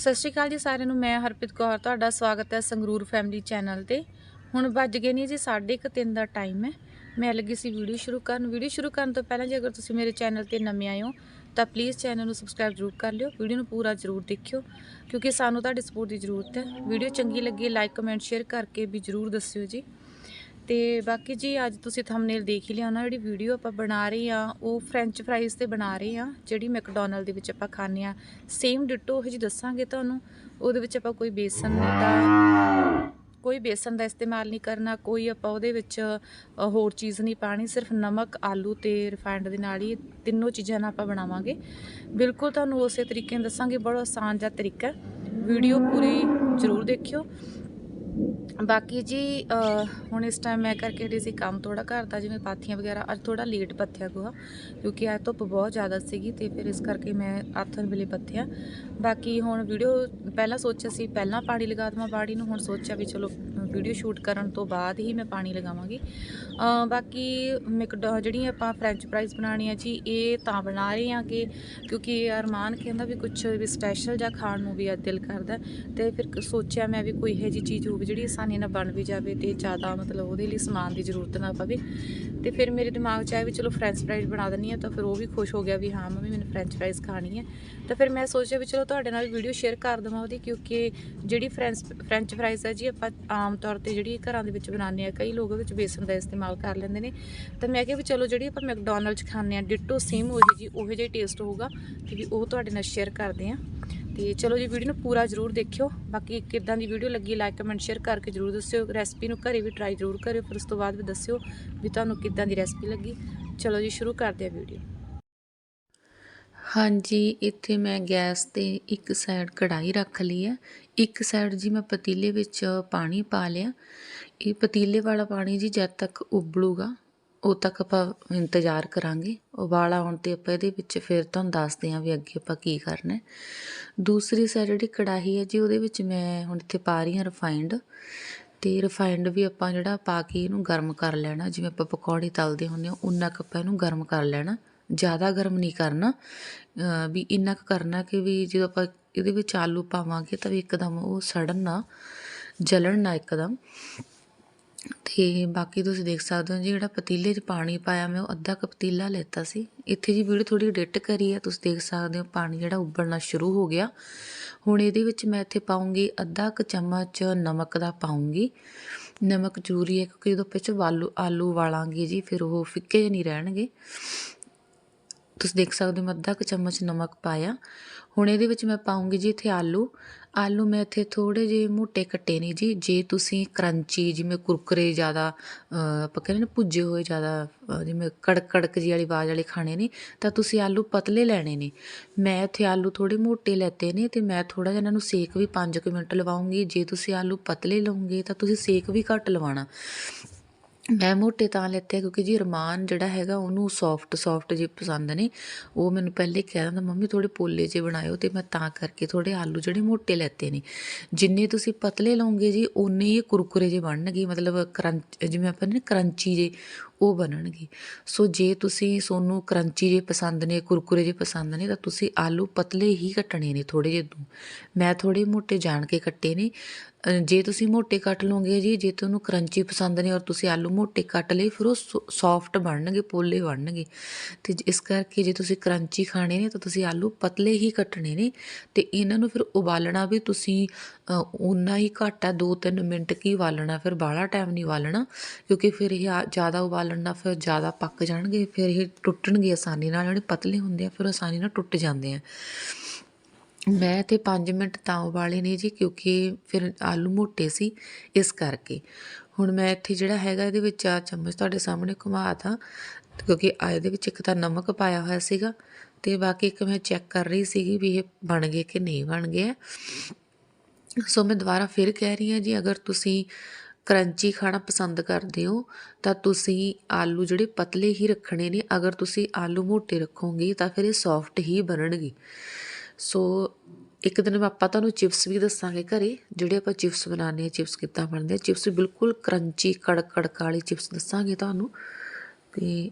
ਸਤਿ ਸ਼੍ਰੀ ਅਕਾਲ ਜੀ ਸਾਰਿਆਂ ਨੂੰ, ਮੈਂ ਹਰਪ੍ਰੀਤ ਕੌਰ, ਤੁਹਾਡਾ ਸਵਾਗਤ ਹੈ ਸੰਗਰੂਰ ਫੈਮਿਲੀ ਚੈਨਲ ਤੇ। ਹੁਣ ਵੱਜ ਗਏ ਨੇ ਜੀ 3:30 ਦਾ ਟਾਈਮ ਹੈ। ਮੈਂ ਲੱਗੀ ਸੀ ਵੀਡੀਓ ਸ਼ੁਰੂ ਕਰਨ। ਵੀਡੀਓ ਸ਼ੁਰੂ ਕਰਨ ਤੋਂ ਪਹਿਲਾਂ ਜੇ ਅਗਰ ਤੁਸੀਂ ਮੇਰੇ ਚੈਨਲ ਤੇ ਨਵੇਂ ਆਏ ਹੋ, ਤਾਂ ਪਲੀਜ਼ ਚੈਨਲ ਨੂੰ ਸਬਸਕ੍ਰਾਈਬ ਜ਼ਰੂਰ ਕਰ ਲਿਓ। ਵੀਡੀਓ ਨੂੰ ਪੂਰਾ ਜ਼ਰੂਰ ਦੇਖਿਓ, ਕਿਉਂਕਿ ਸਾਨੂੰ ਤੁਹਾਡੀ ਸਪੋਰਟ ਦੀ ਜ਼ਰੂਰਤ ਹੈ। ਵੀਡੀਓ ਚੰਗੀ ਲੱਗੀ ਲਾਈਕ ਕਮੈਂਟ ਸ਼ੇਅਰ ਕਰਕੇ ਵੀ ਜ਼ਰੂਰ ਦੱਸਿਓ ਜੀ। ਤੇ ਬਾਕੀ ਜੀ ਅੱਜ ਤੁਸੀਂ ਥੰਬਨੇਲ ਦੇਖ ਹੀ ਲਿਆ ਨਾ ਜਿਹੜੀ ਵੀਡੀਓ ਆਪਾਂ ਬਣਾ ਰਹੇ ਆ ਉਹ ਫ੍ਰੈਂਚ ਫਰਾਈਜ਼ ਤੇ ਬਣਾ ਰਹੇ ਆ ਜਿਹੜੀ ਮੈਕਡੋਨਲਡ ਦੇ ਵਿੱਚ ਆਪਾਂ ਖਾਂਦੇ ਆ ਸੇਮ ਡਿਟੋ ਉਹ ਜੀ ਦੱਸਾਂਗੇ ਤੁਹਾਨੂੰ, ਉਹਦੇ ਵਿੱਚ ਆਪਾਂ ਕੋਈ ਬੇਸਨ ਦਾ ਕੋਈ ਬੇਸਨ ਦਾ ਇਸਤੇਮਾਲ ਨਹੀਂ ਕਰਨਾ, ਕੋਈ ਆਪਾਂ ਉਹਦੇ ਵਿੱਚ ਹੋਰ ਚੀਜ਼ ਨਹੀਂ ਪਾਣੀ, ਸਿਰਫ ਨਮਕ, ਆਲੂ ਤੇ ਰਿਫਾਈਨਡ ਦੇ ਨਾਲ ਹੀ ਤਿੰਨੋਂ ਚੀਜ਼ਾਂ ਨਾਲ ਆਪਾਂ ਬਣਾਵਾਂਗੇ। ਬਿਲਕੁਲ ਤੁਹਾਨੂੰ ਉਸੇ ਤਰੀਕੇ ਨਾਲ ਦੱਸਾਂਗੇ, ਬੜਾ ਆਸਾਨ ਜਿਹਾ ਤਰੀਕਾ ਵੀਡੀਓ ਪੂਰੀ ਜ਼ਰੂਰ ਦੇਖਿਓ। ਬਾਕੀ ਜੀ ਹੁਣ ਇਸ ਟਾਈਮ ਮੈਂ ਕਰਕੇ ਹਟੀ ਸੀ ਕੰਮ ਥੋੜਾ ਘਰ ਦਾ, ਜਿਵੇਂ ਪਾਥੀਆਂ ਵਗੈਰਾ, ਅੱਜ ਥੋੜਾ ਲੇਟ ਪੱਥਿਆ ਗੋਹਾ ਕਿਉਂਕਿ ਅੱਜ ਧੁੱਪ ਬਹੁਤ ਜ਼ਿਆਦਾ ਸੀਗੀ ਤੇ ਫਿਰ ਇਸ ਕਰਕੇ ਮੈਂ ਆਥਨ ਵੇਲੇ ਪੱਥਿਆ। ਬਾਕੀ ਹੁਣ ਵੀਡੀਓ ਪਹਿਲਾਂ ਸੋਚਿਆ ਸੀ, ਪਹਿਲਾਂ ਪਾਣੀ ਲਗਾ ਦੇਵਾਂ ਬਾੜੀ ਨੂੰ, ਹੁਣ ਸੋਚਿਆ ਵੀ ਚਲੋ ਵੀਡੀਓ ਸ਼ੂਟ ਕਰਨ ਤੋਂ ਬਾਅਦ ਹੀ ਮੈਂ ਪਾਣੀ ਲਗਾਵਾਂਗੀ। ਬਾਕੀ ਮੈਕਡੋ ਜਿਹੜੀ ਆਪਾਂ ਫ੍ਰੈਂਚ ਫਰਾਈਜ਼ ਬਣਾਉਣੀ ਆ ਜੀ, ਇਹ ਤਾਂ ਬਣਾ ਰਹੇ ਹਾਂ ਕਿ ਕਿਉਂਕਿ ਅਰਮਾਨ ਕਹਿੰਦਾ ਵੀ ਕੁਝ ਵੀ ਸਪੈਸ਼ਲ ਜਾਂ ਖਾਣ ਨੂੰ ਵੀ ਦਿਲ ਕਰਦਾ ਤੇ ਫਿਰ ਸੋਚਿਆ ਮੈਂ ਵੀ ਕੋਈ ਇਹੋ ਜਿਹੀ ਚੀਜ਼ ਹੋਵੇ ਜਿਹੜੀ ਆਸਾਨੀ ਨਾਲ ਬਣ ਵੀ ਜਾਵੇ ਤੇ ਜ਼ਿਆਦਾ ਮਤਲਬ ਉਹਦੇ ਲਈ ਸਮਾਨ ਦੀ ਜ਼ਰੂਰਤ ਨਾ ਪਵੇ। ਤੇ ਫਿਰ ਮੇਰੇ ਦਿਮਾਗ 'ਚ ਆਇਆ ਵੀ ਚਲੋ ਫ੍ਰੈਂਚ ਫਰਾਈਜ਼ ਬਣਾ ਦਿੰਨੀ ਆ ਤਾਂ ਫਿਰ ਉਹ ਵੀ ਖੁਸ਼ ਹੋ ਗਿਆ ਵੀ ਹਾਂ ਮੰਮੀ ਮੈਨੂੰ ਫ੍ਰੈਂਚ ਫਰਾਈਜ਼ ਖਾਣੀ ਹੈ। ਤਾਂ ਫਿਰ ਮੈਂ ਸੋਚਿਆ ਵੀ ਚਲੋ ਤੁਹਾਡੇ ਨਾਲ ਵੀਡੀਓ ਸ਼ੇਅਰ ਕਰ ਦਵਾਂ ਉਹਦੀ ਕਿਉਂਕਿ ਜਿਹੜੀ ਫ੍ਰੈਂਚ ਫ੍ਰੈਂਚ ਫਰਾਈਜ਼ ਹੈ ਜੀ ਆਪਾਂ ਆਮ ਤੌਰ ਤੇ ਜਿਹੜੀ ਘਰਾਂ ਦੇ ਵਿੱਚ ਬਣਾਉਂਦੇ ਆ, ਕਈ ਲੋਕ ਉਹਦੇ ਵਿੱਚ ਬੇਸਨ ਦਾ ਇਸਤੇਮਾਲ ਕਰ ਲੈਂਦੇ ਨੇ। ਤਾਂ ਮੈਂ ਕਿਹਾ ਵੀ ਚਲੋ ਜਿਹੜੀ ਆਪਾਂ ਮੈਕਡੋਨਲਡ 'ਚ ਖਾਂਦੇ ਆ, ਡਿਟੋ ਸੇਮ ਉਹੀ ਜੀ ਉਹੋ ਜਿਹਾ ਟੇਸਟ ਹੋਊਗਾ ਤੇ ਵੀ ਉਹ ਤੁਹਾਡੇ ਨਾਲ ਸ਼ੇਅਰ ਕਰਦੇ ਆ। ਤੇ ਚਲੋ ਜੀ ਵੀਡੀਓ ਨੂੰ ਪੂਰਾ ਜ਼ਰੂਰ ਦੇਖਿਓ। ਬਾਕੀ ਕਿੱਦਾਂ ਦੀ ਵੀਡੀਓ ਲੱਗੀ ਲਾਈਕ ਕਮੈਂਟ ਸ਼ੇਅਰ ਕਰਕੇ ਜ਼ਰੂਰ ਦੱਸਿਓ। ਰੈਸਪੀ ਨੂੰ ਘਰੇ ਵੀ ਟਰਾਈ ਜ਼ਰੂਰ ਕਰਿਓ, ਫਿਰ ਉਸ ਤੋਂ ਬਾਅਦ ਵੀ ਦੱਸਿਓ ਵੀ ਤੁਹਾਨੂੰ ਕਿੱਦਾਂ ਦੀ ਰੈਸਪੀ ਲੱਗੀ। ਚਲੋ ਜੀ, ਸ਼ੁਰੂ ਕਰਦੇ ਆ ਵੀਡੀਓ ਹਾਂਜੀ, ਇੱਥੇ ਮੈਂ ਗੈਸ ਤੇ ਇੱਕ ਸਾਈਡ ਕੜਾਹੀ ਰੱਖ ਲਈ ਹੈ ਇੱਕ ਸਾਈਡ ਜੀ ਮੈਂ ਪਤੀਲੇ ਵਿੱਚ ਪਾਣੀ ਪਾ ਲਿਆ। ਇਹ ਪਤੀਲੇ ਵਾਲਾ ਪਾਣੀ ਜੀ ਜਦ ਤੱਕ ਉਬਲੂਗਾ, ਉਦ ਤੱਕ ਆਪਾਂ ਇੰਤਜ਼ਾਰ ਕਰਾਂਗੇ। ਉਬਾਲਾ ਆਉਣ ਤੇ ਆਪਾਂ ਇਹਦੇ ਵਿੱਚ ਫਿਰ ਤੁਹਾਨੂੰ ਦੱਸਦੇ ਹਾਂ ਵੀ ਅੱਗੇ ਆਪਾਂ ਕੀ ਕਰਨਾ ਦੂਸਰੀ ਸਾਈਡ ਜਿਹੜੀ ਕੜਾਹੀ ਹੈ ਜੀ, ਉਹਦੇ ਵਿੱਚ ਮੈਂ ਹੁਣ ਇੱਥੇ ਪਾ ਰਹੀ ਹਾਂ ਰਿਫਾਈਨਡ ਤੇ ਰਿਫਾਈਨਡ ਵੀ ਆਪਾਂ ਜਿਹੜਾ ਪਾ ਕੇ ਇਹਨੂੰ ਗਰਮ ਕਰ ਲੈਣਾ। ਜਿਵੇਂ ਆਪਾਂ ਪਕੌੜੇ ਤਲਦੇ ਹੁੰਦੇ ਹਾਂ, ਉਨਾ ਕੁ ਆਪਾਂ ਇਹਨੂੰ ਗਰਮ ਕਰ ਲੈਣਾ। ਜ਼ਿਆਦਾ ਗਰਮ ਨਹੀਂ ਕਰਨਾ। ਵੀ ਇੰਨਾ ਕੁ ਕਰਨਾ ਕਿ ਵੀ ਜਦੋਂ ਆਪਾਂ ਇਹਦੇ ਵਿੱਚ ਆਲੂ ਪਾਵਾਂਗੇ ਤਾਂ ਵੀ ਇੱਕਦਮ ਉਹ ਸੜਨ ਨਾ, ਜਲਣ ਨਾ ਇੱਕਦਮ। ਤੇ ਬਾਕੀ ਤੁਸੀਂ ਦੇਖ ਸਕਦੇ ਹੋ ਜੀ, ਜਿਹੜਾ ਪਤੀਲੇ 'ਚ ਪਾਣੀ ਪਾਇਆ ਮੈਂ, ਉਹ ਅੱਧਾ ਕੁ ਪਤੀਲਾ ਲੈਤਾ ਸੀ। ਇੱਥੇ ਜੀ ਵੀਡੀਓ ਥੋੜੀ ਡਿੱਟ ਕਰੀ ਹੈ ਤੁਸੀਂ ਦੇਖ ਸਕਦੇ ਹੋ ਪਾਣੀ ਜਿਹੜਾ ਉਬਲਣਾ ਸ਼ੁਰੂ ਹੋ ਗਿਆ। ਹੁਣ ਇਹਦੇ ਵਿੱਚ ਮੈਂ ਇੱਥੇ ਪਾਉਂਗੀ ਅੱਧਾ ਕੁ ਚਮਚ ਨਮਕ ਦਾ ਪਾਉਂਗੀ। ਨਮਕ ਜ਼ਰੂਰੀ ਹੈ ਕਿਉਂਕਿ ਜਦੋਂ ਵਿੱਚ ਆਲੂ ਆਲੂ ਵਾਲਾਂਗੇ ਜੀ, ਫਿਰ ਉਹ ਫਿੱਕੇ ਨਹੀਂ ਰਹਿਣਗੇ। ਤੁਸੀਂ ਦੇਖ ਸਕਦੇ ਹੋ ਮੈਂ ਅੱਧਾ ਕੁ ਚਮਚ ਨਮਕ ਪਾਇਆ। ਹੁਣ ਇਹਦੇ ਵਿੱਚ ਮੈਂ ਪਾਉਂਗੀ ਜੀ ਇੱਥੇ ਆਲੂ। ਆਲੂ ਮੈਂ ਇੱਥੇ ਥੋੜੇ ਜਿਹੇ ਮੋਟੇ ਕੱਟੇ ਨੇ ਜੀ। ਜੇ ਤੁਸੀਂ ਕਰੰਚੀ, ਜਿਵੇਂ ਕੁਰਕਰੇ ਜ਼ਿਆਦਾ ਆਪਾਂ ਕਹਿੰਦੇ ਨੇ ਭੁੱਜੇ ਹੋਏ ਜ਼ਿਆਦਾ ਜਿਵੇਂ ਕੜਕ ਕੜਕ ਜੀ ਵਾਲੀ ਆਵਾਜ਼ ਵਾਲੇ ਖਾਣੇ ਨੇ, ਤਾਂ ਤੁਸੀਂ ਆਲੂ ਪਤਲੇ ਲੈਣੇ ਨੇ। ਮੈਂ ਇੱਥੇ ਆਲੂ ਥੋੜੇ ਮੋਟੇ ਲੈਤੇ ਨੇ ਤੇ ਮੈਂ ਥੋੜਾ ਜਿਹਾ ਇਹਨਾਂ ਨੂੰ ਸੇਕ ਵੀ 5 ਮਿੰਟ ਲਵਾਉਂਗੀ। ਜੇ ਤੁਸੀਂ ਆਲੂ ਪਤਲੇ ਲਓਗੇ ਤਾਂ ਤੁਸੀਂ ਸੇਕ ਵੀ ਘੱਟ ਲਵਾਉਣਾ। ਮੈਂ ਮੋਟੇ ਤਾਂ ਲੈਤੇ ਕਿਉਂਕਿ ਜੀ ਰਮਾਨ ਜਿਹੜਾ ਹੈਗਾ ਉਹਨੂੰ ਸੌਫਟ ਸੌਫਟ ਜਿਹੇ ਪਸੰਦ ਨੇ। ਉਹ ਮੈਨੂੰ ਪਹਿਲੇ ਕਹਿ ਦਿੰਦਾ, ਮੰਮੀ ਥੋੜੇ ਪੋਲੇ ਜਿਹੇ ਬਣਾਇਓ ਤੇ ਮੈਂ ਤਾਂ ਕਰਕੇ ਥੋੜੇ ਆਲੂ ਜਿਹੜੇ ਮੋਟੇ ਲੈਤੇ ਨੇ। ਜਿੰਨੇ ਤੁਸੀਂ ਪਤਲੇ ਲਓਗੇ ਜੀ ਉਨੇ ਹੀ ਇਹ ਕੁਰਕੁਰੇ ਜਿਹੇ ਬਣਨਗੇ। ਮਤਲਬ ਕਰੰਚ ਜਿਵੇਂ ਆਪਾਂ ਨੇ ਕਰੰਚੀ ਜੇ ਉਹ ਬਣਨਗੇ। ਸੋ ਜੇ ਤੁਸੀਂ ਸੋਨੂੰ ਕਰੰਚੀ ਜੇ ਪਸੰਦ ਨੇ ਕੁਰਕੁਰੇ ਜੇ ਪਸੰਦ ਨੇ ਤਾਂ ਤੁਸੀਂ ਆਲੂ ਪਤਲੇ ਹੀ ਕੱਟਣੇ ਨੇ ਥੋੜੇ ਜਿਹੇ ਤੋਂ। ਮੈਂ ਥੋੜੇ ਮੋਟੇ ਜਾਣ ਕੇ ਕੱਟੇ ਨੇ। ਜੇ ਤੁਸੀਂ ਮੋਟੇ ਕੱਟ ਲਓਗੇ ਜੀ ਜੇ ਤੁਹਾਨੂੰ ਕਰੰਚੀ ਪਸੰਦ ਨੇ ਔਰ ਤੁਸੀਂ ਆਲੂ ਮੋਟੇ ਕੱਟ ਲਏ ਫਿਰ ਉਹ ਸੌਫਟ ਬਣਨਗੇ ਪੋਲੇ ਬਣਨਗੇ। ਤੇ ਜ- ਇਸ ਕਰਕੇ ਜੇ ਤੁਸੀਂ ਕਰੰਚੀ ਖਾਣੇ ਨੇ ਤਾਂ ਤੁਸੀਂ ਆਲੂ ਪਤਲੇ ਹੀ ਕੱਟਣੇ ਨੇ। ਤੇ ਇਹਨਾਂ ਨੂੰ ਫਿਰ ਉਬਾਲਣਾ ਵੀ ਤੁਸੀਂ ਅ, ਉਨਾ ਹੀ ਘੱਟ ਹੈ 2-3 ਮਿੰਟ ਕੀ ਉਬਾਲਣਾ ਫਿਰ ਬਾਹਲਾ ਟਾਈਮ ਨਹੀਂ ਉਬਾਲਣਾ। ਕਿਉਂਕਿ ਫਿਰ ਇਹ ਆ- ਜ਼ਿਆਦਾ ਉਬਾਲਣ ਨਾਲ ਫਿਰ ਜ਼ਿਆਦਾ ਪੱਕ ਜਾਣਗੇ, ਫਿਰ ਇਹ ਟੁੱਟਣਗੇ ਆਸਾਨੀ ਨਾਲ, ਜਿਹੜੇ ਪਤਲੇ ਹੁੰਦੇ ਆ, ਫਿਰ ਆਸਾਨੀ ਨਾਲ ਟੁੱਟ ਜਾਂਦੇ ਆ। ਮੈਂ ਤੇ 5 ਮਿੰਟ ਤਾਂ ਉਬਾਲੇ ਨੇ ਜੀ, ਕਿਉਂਕਿ ਫਿਰ ਆਲੂ ਮੋਟੇ ਸੀ, ਇਸ ਕਰਕੇ। ਹੁਣ ਮੈਂ ਇੱਥੇ ਜਿਹੜਾ ਹੈਗਾ, ਇਹਦੇ ਵਿੱਚ ਚਾਰ ਚਮਚ ਤੁਹਾਡੇ ਸਾਹਮਣੇ ਘੁਮਾਤਾ ਕਿਉਂਕਿ ਆ ਇਹਦੇ ਵਿੱਚ ਇੱਕ ਤਾਂ ਨਮਕ ਪਾਇਆ ਹੋਇਆ ਸੀਗਾ, ਤੇ ਬਾਕੀ ਇੱਕ ਮੈਂ ਚੈੱਕ ਕਰ ਰਹੀ ਸੀਗੀ ਵੀ ਇਹ ਬਣ ਗਏ ਕਿ ਨਹੀਂ ਬਣ ਗਏ। ਸੋ ਮੈਂ ਦੁਬਾਰਾ ਫਿਰ ਕਹਿ ਰਹੀ ਹਾਂ ਜੀ, ਅਗਰ ਤੁਸੀਂ ਕਰੰਚੀ ਖਾਣਾ ਪਸੰਦ ਕਰਦੇ ਹੋ, ਤਾਂ ਤੁਸੀਂ ਆਲੂ ਜਿਹੜੇ ਪਤਲੇ ਹੀ ਰੱਖਣੇ ਨੇ, ਅਗਰ ਤੁਸੀਂ ਆਲੂ ਮੋਟੇ ਰੱਖੋਗੇ ਤਾਂ ਫਿਰ ਇਹ ਸੌਫਟ ਹੀ ਬਣਨਗੇ। ਸੋ ਇੱਕ ਦਿਨ ਆਪਾਂ ਤੁਹਾਨੂੰ ਚਿਪਸ ਵੀ ਦੱਸਾਂਗੇ ਘਰੇ, ਜਿਹੜੇ ਆਪਾਂ ਚਿਪਸ ਬਣਾਉਂਦੇ ਆ ਚਿਪਸ ਕਿੱਦਾਂ ਬਣਦੇ ਆ। ਚਿਪਸ ਬਿਲਕੁਲ ਕਰੰਚੀ ਕੜਕ ਕੜਕ ਵਾਲੀ ਚਿਪਸ ਦੱਸਾਂਗੇ ਤੁਹਾਨੂੰ। ਤੇ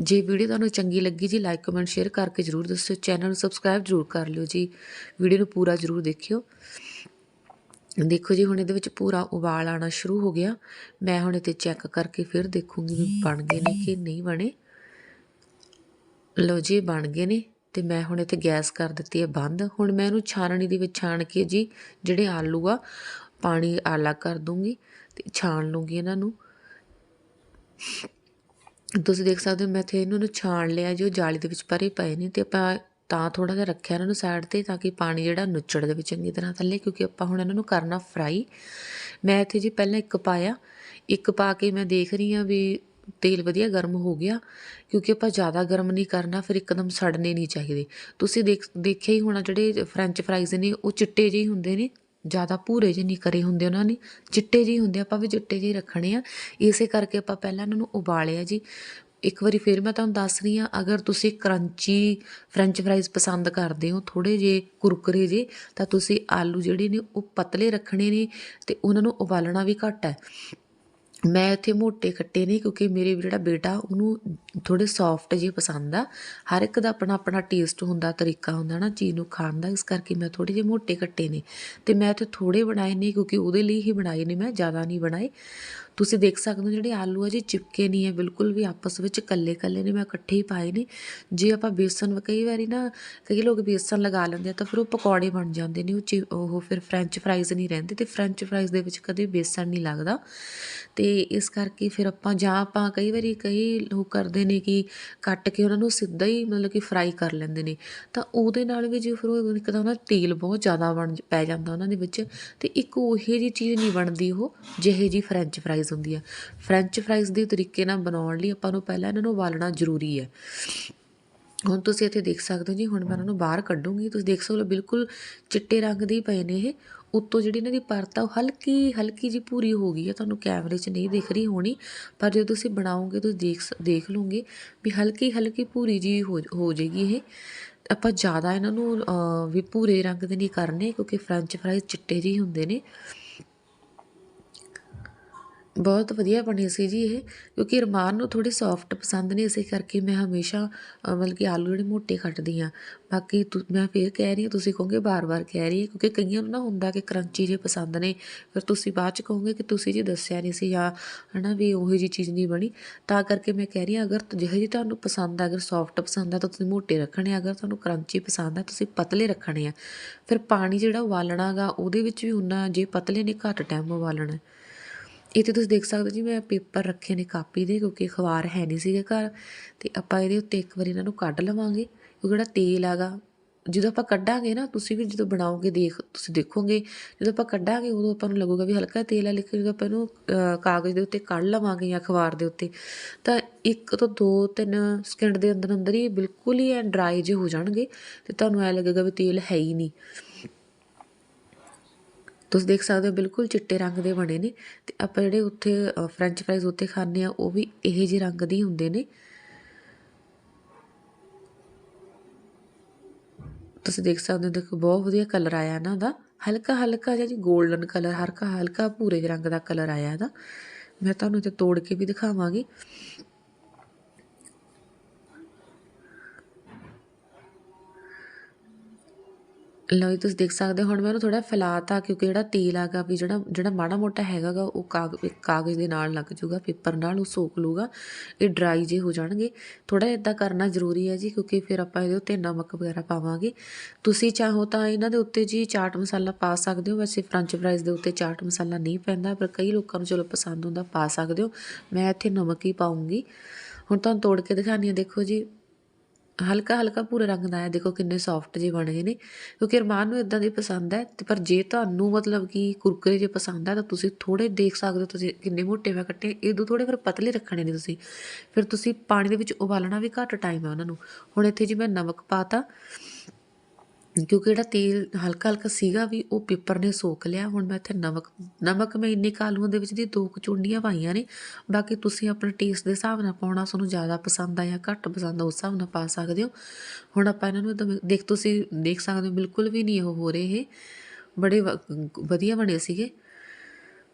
ਜੇ ਵੀਡੀਓ ਤੁਹਾਨੂੰ ਚੰਗੀ ਲੱਗੀ ਜੀ ਲਾਈਕ ਕਮੈਂਟ ਸ਼ੇਅਰ ਕਰਕੇ ਜਰੂਰ ਦੱਸਿਓ। ਚੈਨਲ ਨੂੰ ਸਬਸਕ੍ਰਾਈਬ ਜਰੂਰ ਕਰ ਲਿਓ ਜੀ। ਵੀਡੀਓ ਨੂੰ ਪੂਰਾ ਜਰੂਰ ਦੇਖਿਓ। ਦੇਖੋ ਜੀ, ਹੁਣ ਇਹਦੇ ਵਿੱਚ ਪੂਰਾ ਉਬਾਲ ਆਣਾ ਸ਼ੁਰੂ ਹੋ ਗਿਆ। ਮੈਂ ਹੁਣ ਇਹ ਚੈੱਕ ਕਰਕੇ ਫਿਰ ਦੇਖੂੰਗੀ ਵੀ ਬਣ ਗਏ ਨੇ ਕਿ ਨਹੀਂ ਬਣੇ। ਲਓ ਜੀ ਬਣ ਗਏ ਨੇ ਤੇ ਮੈਂ ਹੁਣ ਇੱਥੇ ਗੈਸ ਕਰ ਦਿੱਤੀ ਹੈ ਬੰਦ। ਹੁਣ ਮੈਂ ਇਹਨੂੰ ਛਾਣਨੀ ਦੇ ਵਿੱਚ ਛਾਣ ਕੇ ਜੀ, ਜਿਹੜੇ ਆਲੂ ਆ, ਪਾਣੀ ਆਲਾ ਕਰ ਦੂੰਗੀ ਤੇ ਛਾਣ ਲੂੰਗੀ ਇਹਨਾਂ ਨੂੰ। ਤੁਸੀਂ ਦੇਖ ਸਕਦੇ ਹੋ, ਮੈਂ ਇੱਥੇ ਇਹਨਾਂ ਨੂੰ ਛਾਣ ਲਿਆ ਜੋ ਜਾਲੀ ਦੇ ਵਿੱਚ ਭਰੇ ਪਏ ਨੇ ਤੇ ਆਪਾਂ ਤਾਂ ਥੋੜਾ ਜਿਹਾ ਰੱਖਿਆ ਇਹਨਾਂ ਨੂੰ ਸਾਈਡ ਤੇ ਤਾਂ ਕਿ ਪਾਣੀ ਜਿਹੜਾ ਨੁੱਚੜ ਦੇ ਵਿੱਚ ਚੰਗੀ ਤਰ੍ਹਾਂ ਥੱਲੇ, ਕਿਉਂਕਿ ਆਪਾਂ ਹੁਣ ਇਹਨਾਂ ਨੂੰ ਕਰਨਾ ਫਰਾਈ ਮੈਂ ਇੱਥੇ ਜੀ ਪਹਿਲਾਂ ਇੱਕ ਪਾਇਆ। ਇੱਕ ਪਾ ਕੇ ਮੈਂ ਦੇਖ ਰਹੀ ਹਾਂ ਵੀ ਤੇਲ ਵਧੀਆ ਗਰਮ ਹੋ ਗਿਆ, ਕਿਉਂਕਿ ਆਪਾਂ ਜ਼ਿਆਦਾ ਗਰਮ ਨਹੀਂ ਕਰਨਾ, ਫਿਰ ਇੱਕਦਮ ਸੜਨੇ ਨਹੀਂ ਚਾਹੀਦੇ। ਤੁਸੀਂ ਦੇਖ, ਦੇਖਿਆ ਹੀ ਹੋਣਾ ਜਿਹੜੇ ਫ੍ਰੈਂਚ ਫਰਾਈਜ਼ ਨੇ, ਉਹ ਚਿੱਟੇ ਜਿਹੇ ਹੁੰਦੇ ਨੇ, ਜ਼ਿਆਦਾ ਭੂਰੇ ਜਿਹੇ ਨਹੀਂ ਕਰੇ ਹੁੰਦੇ ਉਹਨਾਂ ਨੇ। ਚਿੱਟੇ ਜਿਹੇ ਹੁੰਦੇ ਆਪਾਂ ਵੀ ਚਿੱਟੇ ਜਿਹੇ ਰੱਖਣੇ ਆ। ਇਸੇ ਕਰਕੇ ਆਪਾਂ ਪਹਿਲਾਂ ਇਹਨਾਂ ਨੂੰ ਉਬਾਲਿਆ ਜੀ। ਇੱਕ ਵਾਰੀ ਫਿਰ ਮੈਂ ਤੁਹਾਨੂੰ ਦੱਸ ਰਹੀ ਹਾਂ, ਅਗਰ ਤੁਸੀਂ ਕਰੰਚੀ ਫ੍ਰੈਂਚ ਫਰਾਈਜ਼ ਪਸੰਦ ਕਰਦੇ ਹੋ ਥੋੜੇ ਜੇ ਕੁਰਕਰੇ ਜੇ ਤਾਂ ਤੁਸੀਂ ਆਲੂ ਜਿਹੜੇ ਨੇ ਉਹ ਪਤਲੇ ਰੱਖਣੇ ਨੇ ਤੇ ਉਹਨਾਂ ਨੂੰ ਉਬਾਲਣਾ ਵੀ ਘੱਟ ਹੈ। ਮੈਂ ਇੱਥੇ ਮੋਟੇ ਕੱਟੇ ਨੇ ਕਿਉਂਕਿ ਮੇਰੇ ਜਿਹੜਾ ਬੇਟਾ, ਉਹਨੂੰ ਥੋੜੇ ਸੌਫਟ ਜਿਹੇ ਪਸੰਦ ਆ। ਹਰ ਇੱਕ ਦਾ ਆਪਣਾ ਆਪਣਾ ਟੇਸਟ ਹੁੰਦਾ, ਤਰੀਕਾ ਹੁੰਦਾ ਨਾ ਚੀਜ਼ ਨੂੰ ਖਾਣ ਦਾ, ਇਸ ਕਰਕੇ ਮੈਂ ਥੋੜੇ ਜਿਹੇ ਮੋਟੇ ਕੱਟੇ ਨੇ। ਤੇ ਮੈਂ ਇੱਥੇ ਥੋੜੇ ਬਣਾਏ ਨੇ, ਕਿਉਂਕਿ ਉਹਦੇ ਲਈ ਹੀ ਬਣਾਏ ਨੇ, ਮੈਂ ਜ਼ਿਆਦਾ ਨਹੀਂ ਬਣਾਏ। ਤੁਸੀਂ ਦੇਖ ਸਕਦੇ ਹੋ ਜਿਹੜੇ ਆਲੂ ਆ ਜੀ, ਚਿਪਕੇ ਨਹੀਂ ਹੈ ਬਿਲਕੁਲ ਵੀ ਆਪਸ ਵਿੱਚ ਕੱਲੇ ਕੱਲੇ ਨੇ, ਮੈਂ ਇਕੱਠੇ ਹੀ ਪਾਏ ਨੇ। ਜੇ ਆਪਾਂ ਬੇਸਨ ਕਈ ਵਾਰੀ ਨਾ, ਕਈ ਲੋਕ ਬੇਸਨ ਲਗਾ ਲੈਂਦੇ ਆ, ਤਾਂ ਫਿਰ ਉਹ ਪਕੌੜੇ ਬਣ ਜਾਂਦੇ ਨੇ, ਉਹ ਚੀ- ਉਹ ਫਿਰ ਫ੍ਰੈਂਚ ਫਰਾਈਜ਼ ਨਹੀਂ ਰਹਿੰਦੇ ਤੇ ਫ੍ਰੈਂਚ ਫਰਾਈਜ਼ ਦੇ ਵਿੱਚ ਕਦੇ ਬੇਸਨ ਨਹੀਂ ਲੱਗਦਾ। ਤੇ ਇਸ ਕਰਕੇ ਫਿਰ ਆਪਾਂ, ਜਾਂ ਆਪਾਂ ਕਈ ਵਾਰੀ ਕਈ ਲੋਕ ਕਰਦੇ ਨੇ ਕਿ ਕੱਟ ਕੇ ਉਹਨਾਂ ਨੂੰ ਸਿੱਧਾ ਹੀ ਮਤਲਬ ਕਿ ਫਰਾਈ ਕਰ ਲੈਂਦੇ ਨੇ। ਤਾਂ ਉਹਦੇ ਨਾਲ ਵੀ ਜੇ ਫਿਰ ਉਹ ਇੱਕ ਤਾਂ ਉਹਨਾਂ ਤੇਲ ਬਹੁਤ ਜ਼ਿਆਦਾ ਬਣ, ਪੈ ਜਾਂਦਾ ਉਹਨਾਂ ਦੇ ਵਿੱਚ, ਤੇ ਇੱਕ ਉਹੇ ਜੀ ਚੀਜ਼ ਨਹੀਂ ਬਣਦੀ ਉਹ, ਜਿਹੇ ਜੀ ਫ੍ਰੈਂਚ ਫਰਾਈਜ਼ ਹੁੰਦੀ ਆ। ਫ੍ਰੈਂਚ ਫਰਾਈਜ਼ ਦੇ ਤਰੀਕੇ ਨਾਲ ਬਣਾਉਣ ਲਈ ਆਪਾਂ ਨੂੰ ਪਹਿਲਾਂ ਇਹਨਾਂ ਨੂੰ ਉਬਾਲਣਾ ਜ਼ਰੂਰੀ ਹੈ। ਹੁਣ ਤੁਸੀਂ ਇੱਥੇ ਦੇਖ ਸਕਦੇ ਹੋ ਜੀ, ਹੁਣ ਮੈਂ ਇਹਨਾਂ ਨੂੰ ਬਾਹਰ ਕੱਢੂੰਗੀ। ਤੁਸੀਂ ਦੇਖ ਸਕਦੇ ਹੋ, ਬਿਲਕੁਲ ਚਿੱਟੇ ਰੰਗ ਦੇ ਹੀ ਪਏ ਨੇ ਇਹ। ਉੱਤੋਂ ਜਿਹੜੀ ਇਹਨਾਂ ਦੀ ਪਰਤ ਆ, ਉਹ ਹਲਕੀ ਹਲਕੀ ਜੀ ਪੂਰੀ ਹੋ ਗਈ ਹੈ ਤੁਹਾਨੂੰ ਕੈਮਰੇ 'ਚ ਨਹੀਂ ਦਿਖ ਰਹੀ ਹੋਣੀ, ਪਰ ਜਦੋਂ ਤੁਸੀਂ ਬਣਾਓਗੇ, ਤੁਸੀਂ ਦੇਖ ਸ- ਦੇਖ ਲਓਗੇ ਵੀ ਹਲਕੀ ਹਲਕੀ ਪੂਰੀ ਜੀ ਹੋ ਹੋ ਜਾਏਗੀ ਇਹ। ਆਪਾਂ ਜ਼ਿਆਦਾ ਇਹਨਾਂ ਨੂੰ ਵੀ ਭੂਰੇ ਰੰਗ ਦੇ ਨਹੀਂ ਕਰਨੇ, ਕਿਉਂਕਿ ਫ੍ਰੈਂਚ ਫਰਾਈਜ਼ ਚਿੱਟੇ ਜਿਹੇ ਹੁੰਦੇ ਨੇ। ਬਹੁਤ ਵਧੀਆ ਬਣੀ ਸੀ ਜੀ ਇਹ, ਕਿਉਂਕਿ ਰਮਾਨ ਨੂੰ ਥੋੜ੍ਹੀ ਸੌਫਟ ਪਸੰਦ ਨੇ, ਇਸੇ ਕਰਕੇ ਮੈਂ ਹਮੇਸ਼ਾ ਮਤਲਬ ਕਿ ਆਲੂ ਜਿਹੜੇ ਮੋਟੇ ਕੱਟਦੀ ਆ ਬਾਕੀ ਤੁ- ਮੈਂ ਫੇਰ ਕਹਿ ਰਹੀ ਹਾਂ, ਤੁਸੀਂ ਕਹੋਗੇ ਬਾਰ-ਬਾਰ ਕਹਿ ਰਹੀ ਹੈ, ਕਿਉਂਕਿ ਕਈਆਂ ਨੂੰ ਨਾ ਹੁੰਦਾ ਕਿ ਕਰੰਚੀ ਜੇ ਪਸੰਦ ਨੇ। ਫਿਰ ਤੁਸੀਂ ਬਾਅਦ ਚ ਕਹੋਗੇ ਕਿ ਤੁਸੀਂ ਜੀ ਦੱਸਿਆ ਨਹੀਂ ਸੀ, ਜਾਂ ਹਨਾ ਵੀ ਉਹੀ ਜੀ ਚੀਜ਼ ਨਹੀਂ ਬਣੀ, ਤਾਂ ਕਰਕੇ ਮੈਂ ਕਹਿ ਰਹੀ ਹਾਂ, ਅਗਰ ਜਿਹੇ ਜੀ ਤੁਹਾਨੂੰ ਪਸੰਦ ਆ, ਅਗਰ ਸੌਫਟ ਪਸੰਦ ਆ, ਤਾਂ ਤੁਸੀਂ ਮੋਟੇ ਰੱਖਣੇ ਆ, ਅਗਰ ਤੁਹਾਨੂੰ ਕਰੰਚੀ ਪਸੰਦ ਆ, ਤੁਸੀਂ ਪਤਲੇ ਰੱਖਣੇ ਆ। ਫਿਰ ਪਾਣੀ ਜਿਹੜਾ ਉਬਾਲਣਾਗਾ ਉਹਦੇ ਵਿੱਚ ਵੀ ਉਹਨਾਂ ਜੇ ਪਤਲੇ ਨੇ, ਘੱਟ ਟਾਈਮ ਉਬਾਲਣਾ। ਇੱਥੇ ਤੁਸੀਂ ਦੇਖ ਸਕਦੇ ਹੋ ਜੀ, ਮੈਂ ਪੇਪਰ ਰੱਖੇ ਨੇ ਕਾਪੀ ਦੇ, ਕਿਉਂਕਿ ਅਖਬਾਰ ਹੈ ਨਹੀਂ ਸੀਗੇ ਘਰ। ਤੇ ਆਪਾਂ ਇਹਦੇ ਉੱਤੇ ਇੱਕ ਵਾਰੀ ਇਹਨਾਂ ਨੂੰ ਕੱਢ ਲਵਾਂਗੇ। ਉਹ ਜਿਹੜਾ ਤੇਲ ਹੈਗਾ, ਜਦੋਂ ਆਪਾਂ ਕੱਢਾਂਗੇ ਨਾ, ਤੁਸੀਂ ਵੀ ਜਦੋਂ ਬਣਾਓਗੇ ਦੇਖ, ਤੁਸੀਂ ਦੇਖੋਗੇ, ਜਦੋਂ ਆਪਾਂ ਕੱਢਾਂਗੇ, ਉਦੋਂ ਆਪਾਂ ਨੂੰ ਲੱਗੂਗਾ ਵੀ ਹਲਕਾ ਤੇਲ ਹੈ ਲੇਕਿਨ ਜਦੋਂ ਆਪਾਂ ਇਹਨੂੰ ਕਾਗਜ਼ ਦੇ ਉੱਤੇ ਕੱਢ ਲਵਾਂਗੇ ਜਾਂ ਅਖਬਾਰ ਦੇ ਉੱਤੇ, ਤਾਂ ਇੱਕ ਤੋਂ ਦੋ ਤਿੰਨ ਸਕਿੰਟ ਦੇ ਅੰਦਰ ਅੰਦਰ ਹੀ ਬਿਲਕੁਲ ਹੀ ਐ ਡਰਾਈ ਜੇ ਹੋ ਜਾਣਗੇ। ਤੇ ਤੁਹਾਨੂੰ ਐ ਲੱਗੇਗਾ ਵੀ ਤੇਲ ਹੈ ਹੀ ਨਹੀਂ। ਤੁਸੀਂ ਦੇਖ ਸਕਦੇ ਹੋ ਬਿਲਕੁਲ ਚਿੱਟੇ ਰੰਗ ਦੇ ਬਣੇ ਨੇ ਤੇ ਆਪਾਂ ਜਿਹੜੇ ਉੱਥੇ ਅ, ਫ੍ਰੈਂਚ ਫਰਾਈਜ਼ ਉੱਥੇ ਖਾਂਦੇ ਆ ਉਹ ਵੀ ਇਹੋ ਜਿਹੇ ਰੰਗ ਦੇ ਹੁੰਦੇ ਨੇ। ਤੁਸੀਂ ਦੇਖ ਸਕਦੇ ਹੋ ਦੇਖੋ ਬਹੁਤ ਵਧੀਆ ਕਲਰ ਆਇਆ ਇਹਨਾਂ ਦਾ ਹਲਕਾ ਹਲਕਾ ਜਿਹਾ ਜੀ 골ਡਨ ਕਲਰ ਹਲਕਾ ਹਲਕਾ ਭੂਰੇ ਰੰਗ ਦਾ ਕਲਰ ਆਇਆ ਇਹਦਾ। ਮੈਂ ਤੁਹਾਨੂੰ ਤੇ ਤੋੜ ਕੇ ਵੀ ਦਿਖਾਵਾਂਗੀ। ਲਓ ਜੀ, ਤੁਸੀਂ ਦੇਖ ਸਕਦੇ ਹੋ, ਹੁਣ ਮੈਂ ਉਹਨੂੰ ਥੋੜਾ ਫੈਲਾਤਾ ਕਿਉਂਕਿ ਜਿਹੜਾ ਤੇਲ ਆਗਾ ਵੀ ਜਿਹੜਾ ਜਿਹੜਾ ਮਾੜਾ ਮੋਟਾ ਹੈਗਾਗਾ ਉਹ ਕਾਗ, ਕਾਗਜ਼ ਦੇ ਨਾਲ ਲੱਗ ਜੂਗਾ ਪੇਪਰ ਨਾਲ ਉਹ ਸੋਕ ਲੂਗਾ ਇਹ ਡਰਾਈ ਜੇ ਹੋ ਜਾਣਗੇ। ਥੋੜਾ ਇਦਾਂ ਕਰਨਾ ਜ਼ਰੂਰੀ ਹੈ ਜੀ, ਕਿਉਂਕਿ ਫਿਰ ਆਪਾਂ ਇਹਦੇ ਉੱਤੇ ਨਮਕ ਵਗੈਰਾ ਪਾਵਾਂਗੇ। ਤੁਸੀਂ ਚਾਹੋ ਤਾਂ ਇਹਨਾਂ ਦੇ ਉੱਤੇ ਜੀ ਚਾਟ ਮਸਾਲਾ ਪਾ ਸਕਦੇ ਹੋ, ਵੈਸੇ ਫ੍ਰੈਂਚ ਫਰਾਈਜ਼ ਦੇ ਉੱਤੇ ਚਾਟ ਮਸਾਲਾ ਨਹੀਂ ਪੈਂਦਾ, ਪਰ ਕਈ ਲੋਕਾਂ ਨੂੰ ਚਲੋ ਪਸੰਦ ਹੁੰਦਾ, ਪਾ ਸਕਦੇ ਹੋ। ਮੈਂ ਇੱਥੇ ਨਮਕ ਹੀ ਪਾਉਂਗੀ ਹੁਣ ਤੁਹਾਨੂੰ ਤੋੜ ਕੇ ਦਿਖਾਣੀ ਆ ਦੇਖੋ ਜੀ ਹਲਕਾ ਹਲਕਾ ਭੂਰੇ ਰੰਗ ਦਾ ਹੈ। ਦੇਖੋ ਕਿੰਨੇ ਸੌਫਟ ਜਿਹੇ ਬਣ ਗਏ ਨੇ। ਕਿਉਂਕਿ ਅਰਮਾਨ ਨੂੰ ਇਦਾਂ ਦੀ ਪਸੰਦ ਹੈ ਤੇ ਪਰ ਜੇ ਤੁਹਾਨੂੰ ਮਤਲਬ ਕਿ ਕੁਰਕਰੇ ਜੇ ਪਸੰਦ ਹੈ ਤਾਂ ਤੁਸੀਂ ਥੋੜੇ ਦੇਖ ਸਕਦੇ ਹੋ ਤੁਸੀਂ ਕਿੰਨੇ ਮੋਟੇ ਮੈਂ ਕੱਟੇ। ਇਹਦੋਂ ਥੋੜੇ ਫਿਰ ਪਤਲੇ ਰੱਖਣੇ ਨੇ ਤੁਸੀਂ। ਫਿਰ ਤੁਸੀਂ ਪਾਣੀ ਦੇ ਵਿੱਚ ਉਬਾਲਣਾ ਵੀ ਘੱਟ ਟਾਈਮ ਹੈ ਉਹਨਾਂ ਨੂੰ। ਹੁਣ ਇੱਥੇ ਜੀ ਮੈਂ ਨਮਕ ਪਾਤਾ। ਕਿਉਂਕਿ ਜਿਹੜਾ ਤੇਲ ਹਲਕਾ ਹਲਕਾ ਸੀਗਾ ਵੀ ਉਹ ਪੇਪਰ ਨੇ ਸੋਕ ਲਿਆ। ਹੁਣ ਮੈਂ ਇੱਥੇ ਨਮਕ ਨਮਕ ਮੈਂ ਇੰਨੇ ਕਾਲੂਆਂ ਦੇ ਵਿੱਚ ਦੀ ਦੋ ਕੁ ਚੁੰਡੀਆਂ ਪਾਈਆਂ ਨੇ। ਬਾਕੀ ਤੁਸੀਂ ਆਪਣੇ ਟੇਸਟ ਦੇ ਹਿਸਾਬ ਨਾਲ ਪਾਉਣਾ, ਤੁਹਾਨੂੰ ਜ਼ਿਆਦਾ ਪਸੰਦ ਆ ਜਾਂ ਘੱਟ ਪਸੰਦ ਆ, ਉਸ ਹਿਸਾਬ ਨਾਲ ਪਾ ਸਕਦੇ ਹੋ। ਹੁਣ ਆਪਾਂ ਇਹਨਾਂ ਨੂੰ ਏਦਾਂ ਦੇਖ, ਤੁਸੀਂ ਦੇਖ ਸਕਦੇ ਹੋ, ਬਿਲਕੁਲ ਵੀ ਨਹੀਂ ਉਹ ਹੋ ਰਹੇ ਇਹ। ਬੜੇ ਵ- ਵਧੀਆ ਬਣੇ ਸੀਗੇ।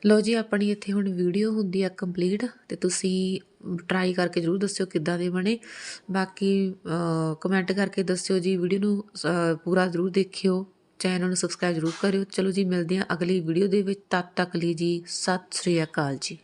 ਲੋ ਜੀ, ਆਪਣੀ ਇੱਥੇ ਹੁਣ ਵੀਡੀਓ ਹੁੰਦੀ ਆ ਕੰਪਲੀਟ ਤੇ ਤੁਸੀਂ ਟਰਾਈ ਕਰਕੇ ਜਰੂਰ ਦੱਸਿਓ ਕਿੱਦਾਂ ਦੇ ਬਣੇ। ਬਾਕੀ ਕਮੈਂਟ ਕਰਕੇ ਦੱਸਿਓ ਜੀ ਵੀਡੀਓ ਨੂੰ ਪੂਰਾ ਜਰੂਰ ਦੇਖਿਓ ਚੈਨਲ ਨੂੰ ਸਬਸਕ੍ਰਾਈਬ ਜਰੂਰ ਕਰਿਓ। ਚਲੋ ਜੀ, ਮਿਲਦੇ ਹਾਂ ਅਗਲੀ ਵੀਡੀਓ ਦੇ ਵਿੱਚ। ਤਦ ਤੱਕ ਲਈ ਜੀ, ਸਤਿ ਸ੍ਰੀ ਅਕਾਲ ਜੀ।